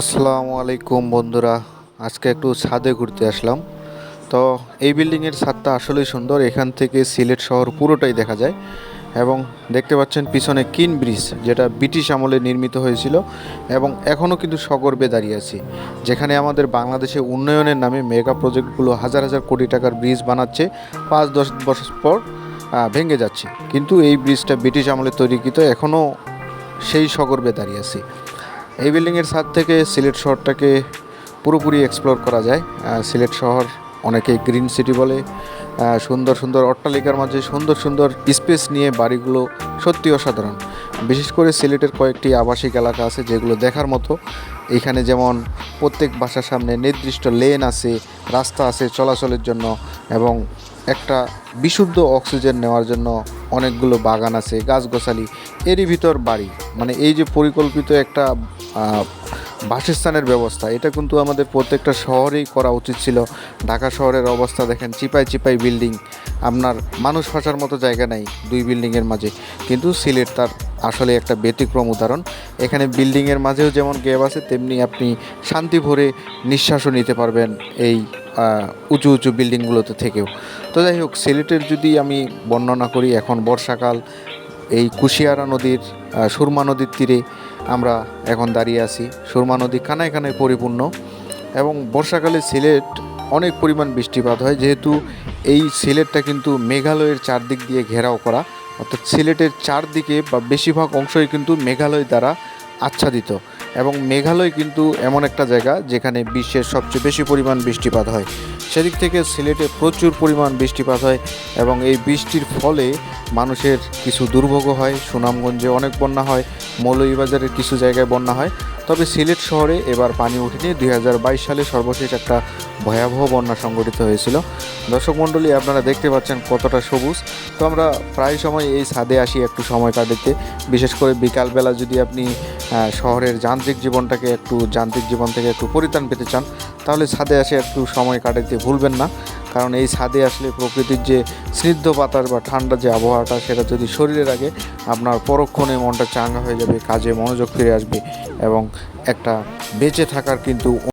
আসসালামু আলাইকুম বন্ধুরা, আজকে একটু ছাদে ঘুরতে আসলাম। তো এই বিল্ডিংয়ের ছাদটা আসলেই সুন্দর, এখান থেকে সিলেট শহর পুরোটাই দেখা যায়। এবং দেখতে পাচ্ছেন পিছনে কিন ব্রিজ, যেটা ব্রিটিশ আমলে নির্মিত হয়েছিল, এবং এখনও কিন্তু সগর্বে দাঁড়িয়ে আছি। যেখানে আমাদের বাংলাদেশে উন্নয়নের নামে মেগা প্রজেক্টগুলো হাজার হাজার কোটি টাকার ব্রিজ বানাচ্ছে, পাঁচ দশ বছর পর ভেঙে যাচ্ছে। কিন্তু এই ব্রিজটা ব্রিটিশ আমলে তৈরিকৃত এখনও সেই সগর্বে দাঁড়িয়ে আছে। এই বিল্ডিংয়ের ছাদ থেকে সিলেট শহরটাকে পুরোপুরি এক্সপ্লোর করা যায়। সিলেট শহর অনেকে গ্রিন সিটি বলে। সুন্দর সুন্দর অট্টালিকার মাঝে সুন্দর সুন্দর স্পেস নিয়ে বাড়িগুলো সত্যি অসাধারণ। বিশেষ করে সিলেটের কয়েকটি আবাসিক এলাকা আছে যেগুলো দেখার মতো। এখানে যেমন প্রত্যেক বাসার সামনে নির্দিষ্ট লেন আছে, রাস্তা আছে চলাচলের জন্য এবং একটা বিশুদ্ধ অক্সিজেন নেওয়ার জন্য অনেকগুলো বাগান আছে, গাছগাছালি। এরই ভিতর বাড়ি। মানে এই যে পরিকল্পিত একটা বাসস্থানের ব্যবস্থা। এটা কিন্তু আমাদের প্রত্যেকটা শহরেই করা উচিত ছিল। ঢাকা শহরের অবস্থা দেখেন, চিপাই চিপাই বিল্ডিং। আপনার মানুষ ফাঁসার মতো জায়গা নাই দুই বিল্ডিংয়ের মাঝে। কিন্তু সিলেট তার আসলে একটা ব্যতিক্রম উদাহরণ। এখানে বিল্ডিংয়ের মাঝেও যেমন গ্যাপ আছে, তেমনি আপনি শান্তি ভরে নিঃশ্বাসও নিতে পারবেন এই উঁচু উঁচু বিল্ডিংগুলোতে থেকেও। তো যাই হোক, সিলেটের যদি আমি বর্ণনা করি, এখন বর্ষাকাল এই কুশিয়ারা নদীর সুরমা নদীর তীরে আমরা এখন দাঁড়িয়ে আছি। সুরমা নদী কানায় কানায় পরিপূর্ণ এবং বর্ষাকালে সিলেট অনেক পরিমাণ বৃষ্টিপাত হয়, যেহেতু এই সিলেটটা কিন্তু মেঘালয়ের চারদিক দিয়ে ঘেরাও করা। অর্থাৎ সিলেটের চারদিকে বা বেশিরভাগ অংশই কিন্তু মেঘালয় দ্বারা আচ্ছাদিত। এবং মেঘালয় কিন্তু এমন একটা জায়গা যেখানে বিশ্বের সবচেয়ে বেশি পরিমাণ বৃষ্টিপাত হয়। সেদিক থেকে সিলেটে প্রচুর পরিমাণ বৃষ্টিপাত হয় এবং এই বৃষ্টির ফলে মানুষের কিছু দুর্ভোগও হয়, সুনামগঞ্জে অনেক বন্যা হয়, মৌলভীবাজারের কিছু জায়গায় বন্যা হয়। তবে সিলেট শহরে এবার পানি উঠেনি, দুই হাজার বাইশ সালে সর্বশেষ একটা ভয়াবহ বন্যা সংঘটিত হয়েছিল। দর্শক মণ্ডলী, আপনারা দেখতে পাচ্ছেন কতটা সবুজ। তো আমরা প্রায় সময় এই ছাদে আসি, একটু সময় কাটাতে। বিশেষ করে বিকালবেলা যদি আপনি শহরের যান্ত্রিক জীবনটাকে একটু, যান্ত্রিক জীবন থেকে একটু পরিত্রাণ পেতে চান, তাহলে ছাদে আসে একটু সময় কাটাতে ভুলবেন না। কারণ এই ছাদে আসলে প্রকৃতির যে স্নিগ্ধ বাতাস বা ঠান্ডা যে আবহাওয়াটা, সেটা যদি শরীরে রাখে আপনার পরক্ষণে মনটা চাঙ্গা হয়ে যাবে, কাজে মনোযোগ ফিরে আসবে এবং একটা বেঁচে থাকার কিন্তু